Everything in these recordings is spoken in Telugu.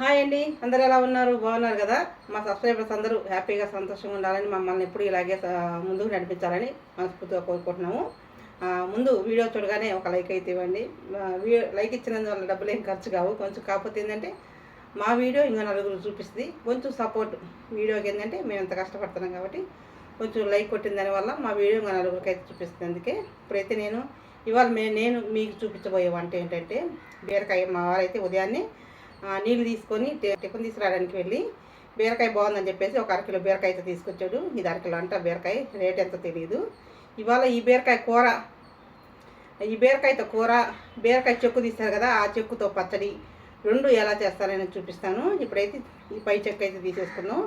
హాయ్ అండి. అందరు ఎలా ఉన్నారు? బాగున్నారు కదా? మా సబ్స్క్రైబర్స్ అందరూ హ్యాపీగా సంతోషంగా ఉండాలని మమ్మల్ని ఎప్పుడు ఇలాగే ముందుకు నడిపించాలని మనస్ఫూర్తిగా కోరుకుంటున్నాము. ముందు వీడియో చూడగానే ఒక లైక్ అయితే ఇవ్వండి. వీడియో లైక్ ఇచ్చినందువల్ల డబ్బులు ఏం ఖర్చు కావు. కొంచెం కాకపోతే ఏంటంటే మా వీడియో ఇంకా నలుగురు చూపిస్తుంది. కొంచెం సపోర్ట్ వీడియోకి ఏంటంటే మేము ఎంత కష్టపడుతున్నాం కాబట్టి కొంచెం లైక్ కొట్టిన దానివల్ల మా వీడియో ఇంకా నలుగురికి అయితే చూపిస్తుంది. అందుకే ఇప్పుడైతే నేను ఇవాళ మే నేను మీకు చూపించబోయే వంట ఏంటంటే బీరకాయ మా వారైతే ఉదయాన్నే నీళ్ళు తీసుకొని టిఫిన్ తీసుకురావడానికి వెళ్ళి బీరకాయ బాగుందని చెప్పేసి ఒక అరకిలో బీరకాయ అయితే తీసుకొచ్చాడు. ఇది అరకిలో అంట బీరకాయ రేట్ ఎంతో తెలియదు ఇవాళ ఈ బీరకాయ కూర ఈ బీరకాయతో కూర బీరకాయ చెక్కు తీస్తారు కదా ఆ చెక్కుతో పచ్చడి రెండు ఎలా చేస్తారని చూపిస్తాను. ఇప్పుడైతే ఈ పై చెక్క అయితే తీసేసుకున్నాం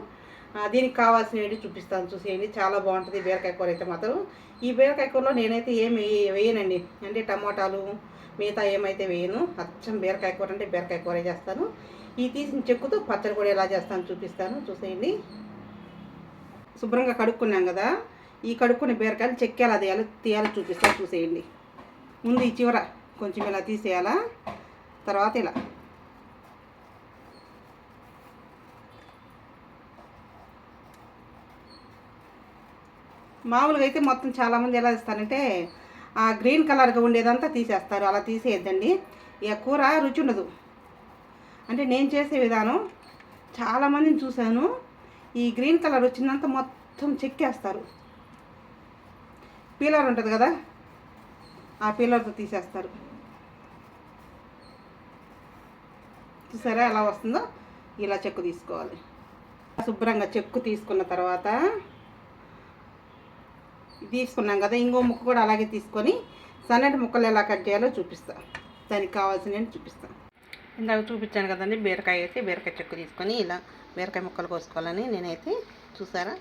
దీనికి కావాల్సినవి చూపిస్తాను చూసేయండి. చాలా బాగుంటుంది బీరకాయ కూర అయితే మాత్రం. ఈ బీరకాయ కూరలో నేనైతే ఏమి వేయనండి. అంటే టమాటాలు మిగతా ఏమైతే వేయను అచ్చం బీరకాయ కూర అంటే బీరకాయ కూర చేస్తాను. ఈ తీసిన చెక్కుతో పచ్చడి కూడా ఎలా చేస్తాను చూపిస్తాను. చూసేయండి. శుభ్రంగా కడుక్కున్నాం కదా. ఈ కడుక్కున్న బీరకాయలు చెక్కి ఎలా తీయాలో తీయాలో చూపిస్తాను. చూసేయండి. ముందు ఈ చివర కొంచెం ఇలా తీసేయాలా? తర్వాత ఇలా. మామూలుగా అయితే మొత్తం చాలామంది ఎలా ఇస్తారంటే ఆ గ్రీన్ కలర్గా ఉండేదంతా తీసేస్తారు. అలా తీసేయద్దండి. ఇక కూర రుచి ఉండదు. అంటే నేను చేసే విధానం చాలామందిని చూశాను. ఈ గ్రీన్ కలర్ వచ్చిందంతా మొత్తం చెక్కేస్తారు. పీలర్ ఉంటుంది కదా ఆ పీలర్తో తీసేస్తారు. చూసారా ఎలా వస్తుందో? ఇలా చెక్కు తీసుకోవాలి. శుభ్రంగా చెక్కు తీసుకున్న తర్వాత తీసుకున్నాం కదా ఇంకో ముక్క కూడా అలాగే తీసుకొని సన్నటి ముక్కలు ఎలా కట్ చేయాలో చూపిస్తా. దానికి కావాల్సినవి చూపిస్తా. ఇందాక చూపించాను కదండి బీరకాయ అయితే బీరకాయ చెక్కు తీసుకొని ఇలా బీరకాయ ముక్కలు కోసుకోవాలని నేనైతే చూసారా?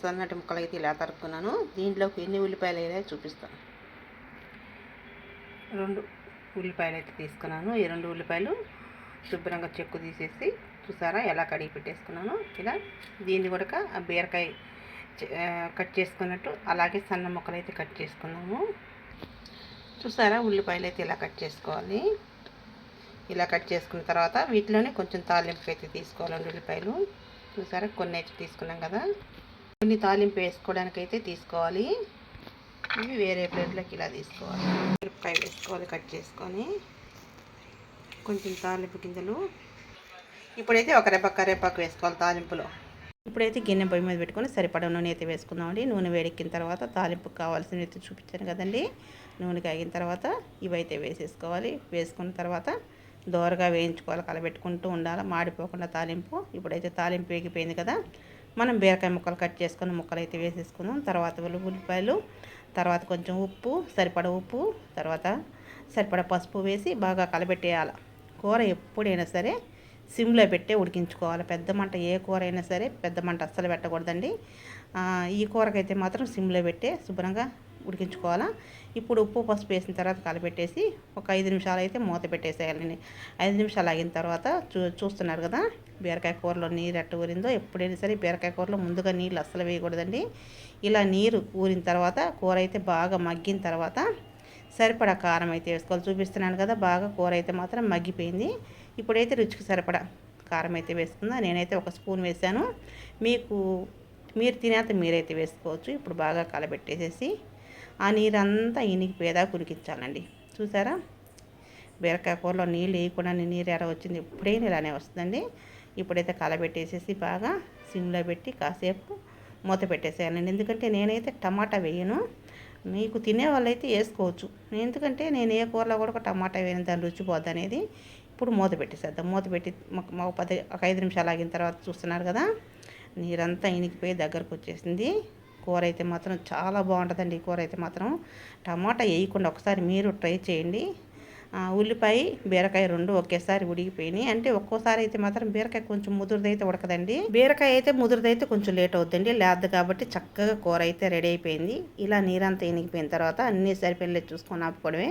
సన్నటి ముక్కలు అయితే ఇలా తరుక్కున్నాను. దీంట్లోకి ఎన్ని ఉల్లిపాయలు వేయాలో చూపిస్తాను రెండు ఉల్లిపాయలు అయితే తీసుకున్నాను. ఈ రెండు ఉల్లిపాయలు శుభ్రంగా చెక్కు తీసేసి చూసారా ఎలా కడిగి పెట్టేసుకున్నాను. ఇలా దీన్ని కూడా ఆ బీరకాయ కట్ చేసుకున్నట్టు అలాగే సన్న ముక్కలు అయితే కట్ చేసుకున్నాము. చూసారా ఉల్లిపాయలు అయితే ఇలా కట్ చేసుకోవాలి. ఇలా కట్ చేసుకున్న తర్వాత వీటిలోనే కొంచెం తాలింపు అయితే తీసుకోవాలండి ఉల్లిపాయలు. చూసారా కొన్ని అయితే తీసుకున్నాం కదా. కొన్ని తాలింపు వేసుకోవడానికి అయితే తీసుకోవాలి. ఇవి వేరే ప్లేట్లోకి ఇలా తీసుకోవాలి. మిరపకాయ వేసుకోవాలి కట్ చేసుకొని. కొంచెం తాలింపు గింజలు. ఇప్పుడైతే ఒక రెప్ప కరేపాకు వేసుకోవాలి తాలింపులో. ఇప్పుడైతే గిన్నె పొయ్యి మీద పెట్టుకొని సరిపడా నూనె అయితే వేసుకుందామండి. నూనె వేడెక్కిన తర్వాత తాలింపు కావాల్సినవి అయితే చూపించాను కదండి. నూనె కాగిన తర్వాత ఇవైతే వేసేసుకోవాలి. వేసుకున్న తర్వాత దోరగా వేయించుకోవాలి కలబెట్టుకుంటూ ఉండాలి. మాడిపోకుండా తాలింపు. ఇప్పుడైతే తాలింపు వేగిపోయింది కదా. మనం బీరకాయ ముక్కలు కట్ చేసుకుని ముక్కలు అయితే వేసేసుకుందాం. తర్వాత ఉల్లిపాయలు తర్వాత కొంచెం ఉప్పు సరిపడ ఉప్పు తర్వాత సరిపడ పసుపు వేసి బాగా కలబెట్టేయాలి. కూర ఎప్పుడైనా సరే సిమ్లో పెట్టే ఉడికించుకోవాలి. పెద్ద మంట ఏ కూర అయినా సరే పెద్ద మంట అస్సలు పెట్టకూడదండి. ఈ కూరకైతే మాత్రం సిమ్లో పెట్టే శుభ్రంగా ఉడికించుకోవాలా. ఇప్పుడు ఉప్పు పసుపు వేసిన తర్వాత కలపెట్టేసి ఒక ఐదు నిమిషాలు అయితే మూత పెట్టేసేయాలండి. ఐదు నిమిషాలు ఆగిన తర్వాత చూ చూస్తున్నారు కదా బీరకాయ కూరలో నీరు ఎట్ట ఊరిందో ఎప్పుడైనా సరే బీరకాయ కూరలో ముందుగా నీళ్ళు అస్సలు వేయకూడదండి. ఇలా నీరు ఊరిన తర్వాత కూర అయితే బాగా మగ్గిన తర్వాత సరిపడా కారం అయితే వేసుకోవాలి. చూపిస్తున్నాను కదా బాగా కూర అయితే మాత్రం మగ్గిపోయింది. ఇప్పుడైతే రుచికి సరిపడా కారం అయితే వేసుకుందా. నేనైతే ఒక స్పూన్ వేసాను మీకు మీరు తినేంత మీరైతే వేసుకోవచ్చు. ఇప్పుడు బాగా కలబెట్టేసేసి ఆ నీరంతా ఇనికిపోయేదా కురికించాలండి. చూసారా? బీరకాయ కూరలో నీళ్ళు వేయకుండా నీరు ఎలా వచ్చింది? ఎప్పుడైనా ఇలానే వస్తుందండి. ఇప్పుడైతే కలబెట్టేసేసి బాగా సిమ్లో పెట్టి కాసేపు మూత పెట్టేసేయాలండి. ఎందుకంటే నేనైతే టమాటా వేయను. మీకు తినే వాళ్ళైతే వేసుకోవచ్చు. ఎందుకంటే నేను ఏ కూరలో కూడా టమాటా వేయను. దాని రుచి పోద్ది అనేది ఇప్పుడు మూత పెట్టేసేద్దాం. మూత పెట్టి ఒక పది ఒక ఐదు నిమిషాలు ఆగిన తర్వాత చూస్తున్నారు కదా నీరంతా ఇనికిపోయి దగ్గరకు వచ్చేసింది. కూర అయితే మాత్రం చాలా బాగుంటుందండి ఈ కూర అయితే మాత్రం. టమాటా వేయకుండా ఒకసారి మీరు ట్రై చేయండి. ఉల్లిపాయ బీరకాయ రెండు ఒకేసారి ఉడిగిపోయినాయి అంటే ఒక్కోసారి అయితే మాత్రం బీరకాయ కొంచెం ముదురుదైతే ఉడకదండి. బీరకాయ అయితే ముదురుదైతే కొంచెం లేట్ అవుతుందండి. లేదు కాబట్టి చక్కగా కూర అయితే రెడీ అయిపోయింది. ఇలా నీరంతా ఇనిగిపోయిన తర్వాత అన్నీ సరిపోయిన చూసుకొని ఆపుకోవడమే.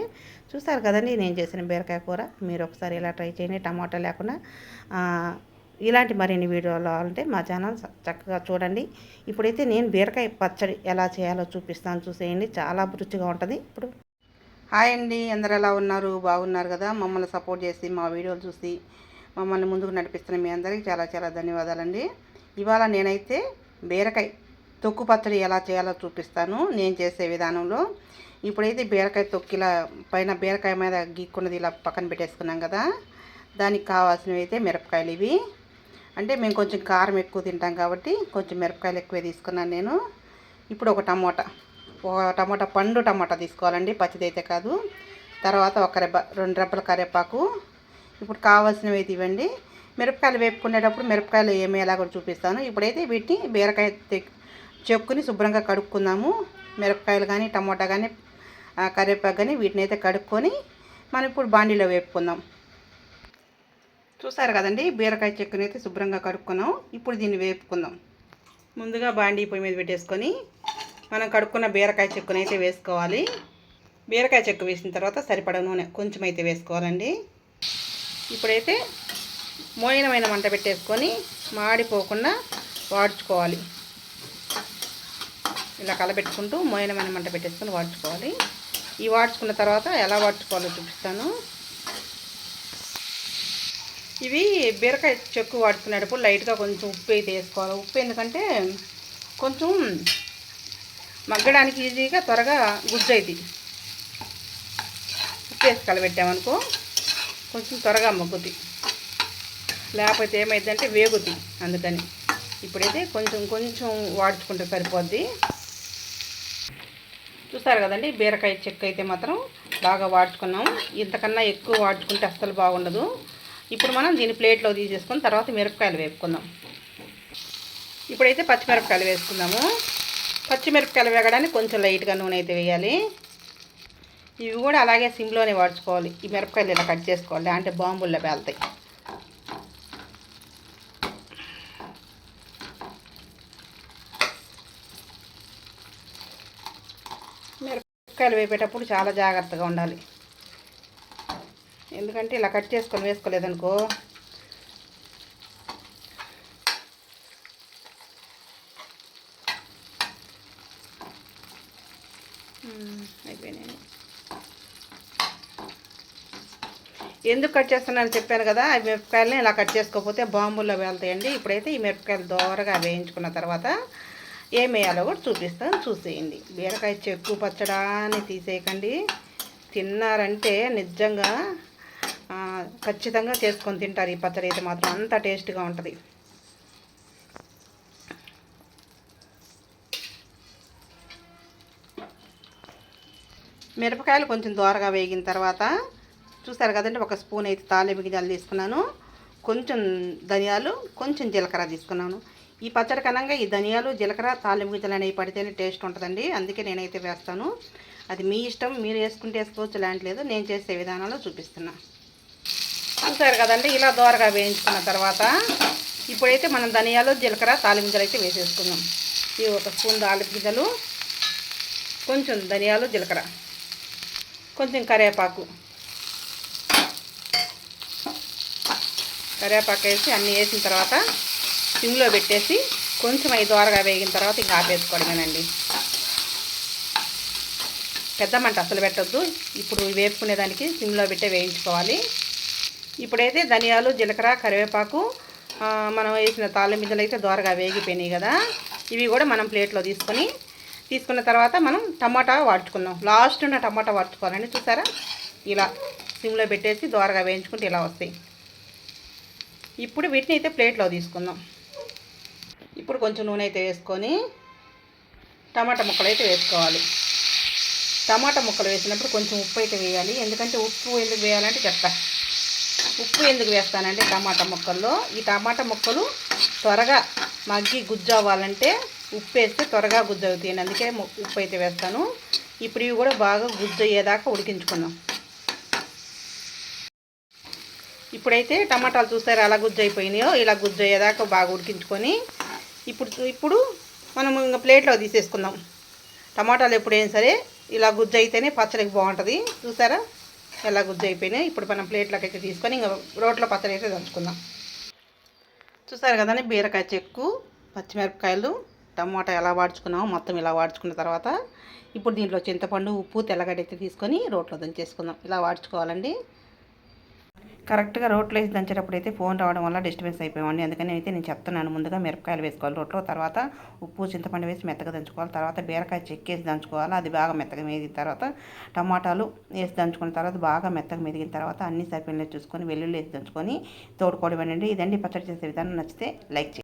చూసారు కదండి నేను చేసిన బీరకాయ కూర. మీరు ఒకసారి ఇలా ట్రై చేయండి. టమాటా లేకుండా ఇలాంటి మరిన్ని వీడియోలు అంటే మా ఛానల్ చక్కగా చూడండి. ఇప్పుడైతే నేను బీరకాయ పచ్చడి ఎలా చేయాలో చూపిస్తాను. చూసేయండి. చాలా రుచిగా ఉంటుంది. ఇప్పుడు హాయ్ అండి అందరు ఎలా ఉన్నారు? బాగున్నారు కదా? మమ్మల్ని సపోర్ట్ చేసి మా వీడియోలు చూసి మమ్మల్ని ముందుకు నడిపిస్తున్న మీ అందరికీ చాలా చాలా ధన్యవాదాలండి. ఇవాళ నేనైతే బీరకాయ తొక్కు పచ్చడి ఎలా చేయాలో చూపిస్తాను. నేను చేసే విధానంలో ఇప్పుడైతే బీరకాయ తొక్కిలా పైన బీరకాయ మీద గీక్కున్నది ఇలా పక్కన పెట్టేసుకున్నాం కదా? దానికి కావాల్సినవి అయితే మిరపకాయలు ఇవి. అంటే మేము కొంచెం కారం ఎక్కువ తింటాం కాబట్టి కొంచెం మిరపకాయలు ఎక్కువ తీసుకున్నాను నేను. ఇప్పుడు ఒక టమోటా. టమోటా పండు టమాటా తీసుకోవాలండి పచ్చిదైతే కాదు. తర్వాత ఒక రెబ్బ రెండు రెబ్బల కరివేపాకు. ఇప్పుడు కావాల్సినవి అయితే ఇవ్వండి. మిరపకాయలు వేపుకునేటప్పుడు మిరపకాయలు ఏమేలా కూడా చూపిస్తాను. ఇప్పుడైతే వీటిని బీరకాయ చెక్కుని శుభ్రంగా కడుక్కుందాము. మిరపకాయలు కానీ టమాటా కానీ కరివేపాకు కానీ వీటిని అయితే కడుక్కొని మనం ఇప్పుడు బాండీలో వేపుకుందాం. చూసారు కదండి బీరకాయ చెక్కుని అయితే శుభ్రంగా కడుక్కున్నాం. ఇప్పుడు దీన్ని వేపుకుందాం. ముందుగా బాండీ పొయ్యి మీద పెట్టేసుకొని మనం కడుక్కున్న బీరకాయ చెక్కును అయితే వేసుకోవాలి. బీరకాయ చెక్కు వేసిన తర్వాత సరిపడ నూనె కొంచెం అయితే వేసుకోవాలండి. ఇప్పుడైతే మోయినమైన మంట పెట్టేసుకొని మాడిపోకుండా వాడ్చుకోవాలి. ఇలా కలబెట్టుకుంటూ మోయినమైన మంట పెట్టేసుకొని వాడ్చుకోవాలి. ఈ వాడ్చుకున్న తర్వాత ఎలా వాడ్చుకోవాలో చూపిస్తాను. ఇవి బీరకాయ చెక్కు వాడుకునేటప్పుడు లైట్గా కొంచెం ఉప్పు అయితే వేసుకోవాలి. ఉప్పు ఎందుకంటే కొంచెం మగ్గడానికి ఈజీగా త్వరగా గుజ్జు అవుతుంది ఉప్పేసి కలబెట్టామనుకో కొంచెం త్వరగా మగ్గుద్ది. లేకపోతే ఏమైందంటే వేగుద్ది అందుకని. ఇప్పుడైతే కొంచెం కొంచెం వాడుచుకుంటే సరిపోద్ది. చూస్తారు కదండి బీరకాయ చెక్క అయితే మాత్రం బాగా వాడుచుకున్నాం. ఇంతకన్నా ఎక్కువ వాడుచుకుంటే అస్సలు బాగుండదు. ఇప్పుడు మనం దీన్ని ప్లేట్లో తీసేసుకుని తర్వాత మిరపకాయలు వేపుకుందాం. ఇప్పుడైతే పచ్చిమిరపకాయలు వేసుకుందాము. పచ్చిమిరపకాయలు వేగడానికి కొంచెం లైట్గా నూనె అయితే వేయాలి. ఇవి కూడా అలాగే సిమ్లోనే వాడుకోవాలి ఈ మిరపకాయలు ఇలా కట్ చేసుకోవాలి. అంటే బాంబుల్లో పేలుతాయి. మిరపకాయలు వేపేటప్పుడు చాలా జాగ్రత్తగా ఉండాలి. ఎందుకంటే ఇలా కట్ చేసుకొని వేసుకోలేదనుకో అయిపోయినాయి. ఎందుకు కట్ చేస్తున్నానని చెప్పాను కదా ఆ మిరపకాయలని ఇలా కట్ చేసుకోకపోతే బాంబుల్లో వెళ్తాయండి. ఇప్పుడైతే ఈ మిరపకాయలు దోరగా వేయించుకున్న తర్వాత ఏం వేయాలో కూడా చూపిస్తాను చూసేయండి. బీరకాయ చెక్కు పచ్చడాన్ని తీసేయకండి. తిన్నారంటే నిజంగా ఖచ్చితంగా చేసుకొని తింటారు ఈ పచ్చడి అయితే మాత్రం. అంత టేస్ట్గా ఉంటుంది. మిరపకాయలు కొంచెం దోరగా వేగిన తర్వాత చూసారు కదండి ఒక స్పూన్ అయితే తాలింపు గింజలు తీసుకున్నాను. కొంచెం ధనియాలు కొంచెం జీలకర్ర తీసుకున్నాను. ఈ పచ్చడి కనంగా ఈ ధనియాలు జీలకర్ర తాలింపు గింజలు అనేవి పడితేనే టేస్ట్ ఉంటుందండి. అందుకే నేనైతే వేస్తాను. అది మీ ఇష్టం మీరు వేసుకుంటే వేసుకోవచ్చు లాంటి లేదు నేను చేసే విధానంలో చూపిస్తున్నా. చూసారు కదండి ఇలా దోరగా వేయించుకున్న తర్వాత ఇప్పుడైతే మనం ధనియాలు జీలకర్ర తాలింపు గింజలు అయితే వేసేసుకుందాం. ఇవి ఒక స్పూన్ తాలింపు గింజలు కొంచెం ధనియాలు జీలకర్ర. కొంచెం కరివేపాకు. కరివేపాకు వేసి అన్నీ వేసిన తర్వాత సిమ్లో పెట్టేసి కొంచెం ఐదు వారగా వేగిన తర్వాత ఇంకా ఆపేసుకోవడమేనండి పెద్ద మంట అసలు పెట్టద్దు. ఇప్పుడు వేపుకునేదానికి సిమ్లో పెట్టే వేయించుకోవాలి. ఇప్పుడైతే ధనియాలు జీలకర్ర కరివేపాకు మనం వేసిన తాళ్ళ అయితే దోరగా వేగిపోయినాయి కదా. ఇవి కూడా మనం ప్లేట్లో తీసుకొని తీసుకున్న తర్వాత మనం టమాటా వాడుచుకుందాం. లాస్ట్ ఉన్న టమాటా వాడుచుకోవాలండి. చూసారా? ఇలా సిమ్లో పెట్టేసి దోరగా వేయించుకుంటే ఇలా వస్తాయి. ఇప్పుడు వీటిని అయితే ప్లేట్లో తీసుకుందాం. ఇప్పుడు కొంచెం నూనె అయితే వేసుకొని టమాటా ముక్కలు అయితే వేసుకోవాలి. టమాటా ముక్కలు వేసినప్పుడు కొంచెం ఉప్పు అయితే వేయాలి. ఎందుకంటే ఉప్పు ఎందుకు వేయాలంటే చెప్తా. ఉప్పు ఎందుకు వేస్తానంటే టమాటా ముక్కల్లో. ఈ టమాటా ముక్కలు త్వరగా మగ్గి గుజ్జు అవ్వాలంటే ఉప్పు వేస్తే త్వరగా గుజ్జు అవుతాయి అందుకే ఉప్పు అయితే వేస్తాను. ఇప్పుడు ఇవి కూడా బాగా గుజ్జు అయ్యేదాకా ఉడికించుకుందాం. ఇప్పుడైతే టమాటాలు చూస్తారు అలా గుజ్జు అయిపోయినాయో ఇలా గుజ్జు అయ్యేదాకా బాగా ఉడికించుకొని ఇప్పుడు ఇప్పుడు మనం ఇంకా ప్లేట్లో తీసేసుకుందాం. టమాటాలు ఎప్పుడైనా సరే ఇలా గుజ్జు అయితేనే పచ్చడికి బాగుంటుంది. చూసారా? ఎలా గుజ్జు అయిపోయినాయి ఇప్పుడు మనం ప్లేట్లోకి అయితే తీసుకొని ఇంకా రోట్లో పచ్చడి అయితే దంచుకుందాం. చూసారు కదండి? బీరకాయ చెక్కు పచ్చిమిరపకాయలు టమాటా ఎలా వాడుచుకున్నామో మొత్తం ఇలా వాడుచుకున్న తర్వాత ఇప్పుడు దీంట్లో చింతపండు ఉప్పు తెల్లగడ్డ అయితే తీసుకొని రోట్లో దంచేసుకుందాం. ఇలా వాడుచుకోవాలండి. కరెక్ట్గా రోట్లో వేసి దంచేటప్పుడు అయితే ఫోన్ రావడం వల్ల డిస్టర్బెన్స్ అయిపోయామండి అందుకని అయితే నేను చెప్తున్నాను ముందుగా మిరపకాయలు వేసుకోవాలి రోట్లో తర్వాత ఉప్పు చింతపండు వేసి మెత్తగా దంచుకోవాలి తర్వాత బీరకాయ చెక్కేసి దంచుకోవాలి. అది బాగా మెత్తగా మెదిగిన తర్వాత టమాటాలు వేసి దంచుకున్న తర్వాత బాగా మెత్తగా మెదిగిన తర్వాత అన్ని సరిపోయినట్టు చూసుకొని వెల్లుల్లి వేసి దంచుకొని తోడుకోవడం అండి. ఇదండి పచ్చడి చేసే విధానం. నచ్చితే లైక్ చేయండి.